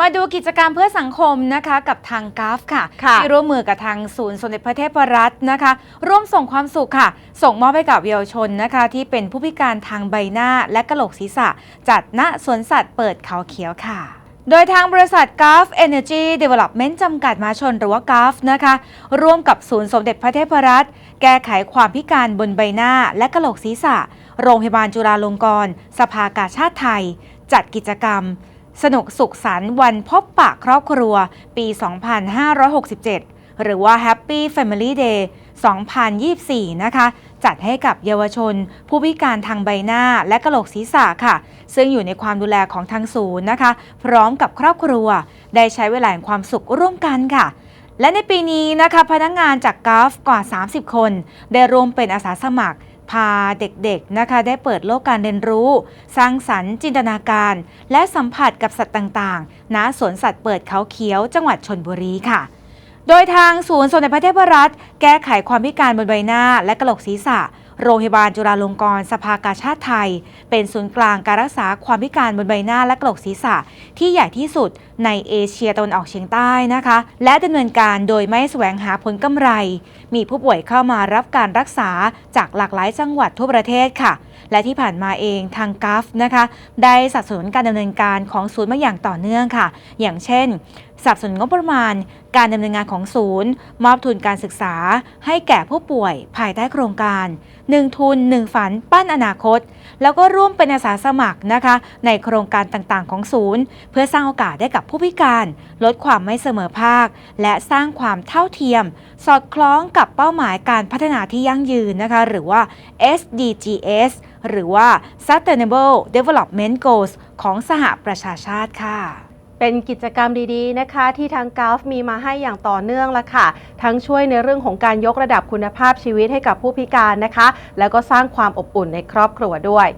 มาดูกิจกรรมเพื่อสังคมนะคะกับทางกราฟค่ะค่ะที่ร่วมมือกับทางศูนย์สมเด็จพระเทพรัตน์นะคะ ร่วมส่งความสุขค่ะ ส่งมอบให้กับเยาวชนนะคะ ที่เป็นผู้พิการทางใบหน้าและกระโหลกศีรษะ จัดณสวนสัตว์เปิดเขาเขียวค่ะโดยทางบริษัท g u l f Energy Development จำกัดมหาชนหรือว่า g u l f นะคะ ร่วมกับศูนย์สมเด็จพระเทพรัตน์แก้ไขความพิการบนใบหน้าและกระโหลกศีรษะ โรงพยาบาลจุฬาลงกรณ์สภากาชาติไทย จัดกิจกรรม สนุกสุขสันต์วันพบปะครอบครัว ปี 2567 หรือว่า Happy Family Day 2024 นะคะ จัดให้กับเยาวชน ผู้พิการทางใบหน้าและกระโหลกศีรษะค่ะ ซึ่งอยู่ในความดูแลของทางศูนย์นะคะ พร้อมกับครอบครัว ได้ใช้เวลาแห่งความสุขร่วมกันค่ะและในปีนี้นะคะพนักงานจากกาฟกว่า 30 คน ได้ร่วมเป็นอาสาสมัคร พาเด็กๆนะคะได้เปิดโลกการเรียนรู้ สร้างสรรค์จินตนาการ และสัมผัสกับสัตว์ต่างๆ ณ สวนสัตว์เปิดเขาเขียวจังหวัดชนบุรีค่ะ โดยทางศูนย์สมเด็จพระเทพรัตน์แก้ไขความพิการบนใบหน้าและกระโหลกศีรษะ โรงพยาบาลจุฬาลงกรณ์สภากาชาติไทย เป็นศูนย์กลางการรักษาความพิการบนใบหน้าและกระโหลกศีรษะ ที่ใหญ่ที่สุดในเอเชียตะวันออกเฉียงใต้นะคะ และดำเนินการโดยไม่แสวงหาผลกำไร มีผู้ป่วยเข้ามารับการรักษาจากหลากหลายจังหวัดทั่วประเทศค่ะ และที่ผ่านมาเองทางกัฟนะคะ ได้สนับสนุนการดำเนินการของศูนย์มาอย่างต่อเนื่องค่ะ อย่างเช่นสนับสนุนงบประมาณ การดำเนินงานของศูนย์ มอบทุนการศึกษา ให้แก่ผู้ป่วย ภายใต้โครงการ 1 ทุน 1 ฝันปั้นอนาคต แล้วก็ร่วมเป็นอาสาสมัครนะคะ ในโครงการต่างๆ ของศูนย์ เพื่อสร้างโอกาสได้กับผู้พิการ ลดความไม่เสมอภาค และสร้างความเท่าเทียม สอดคล้องกับเป้าหมายการพัฒนาที่ยั่งยืนนะคะ หรือว่า SDGs หรือว่า Sustainable Development Goals ของสหประชาชาติค่ะ เป็นกิจกรรมดีๆนะคะ ที่ทางกราฟมีมาให้อย่างต่อเนื่องละค่ะ ทั้งช่วยในเรื่องของการยกระดับคุณภาพชีวิตให้กับผู้พิการนะคะ แล้วก็สร้างความอบอุ่นในครอบครัวด้วย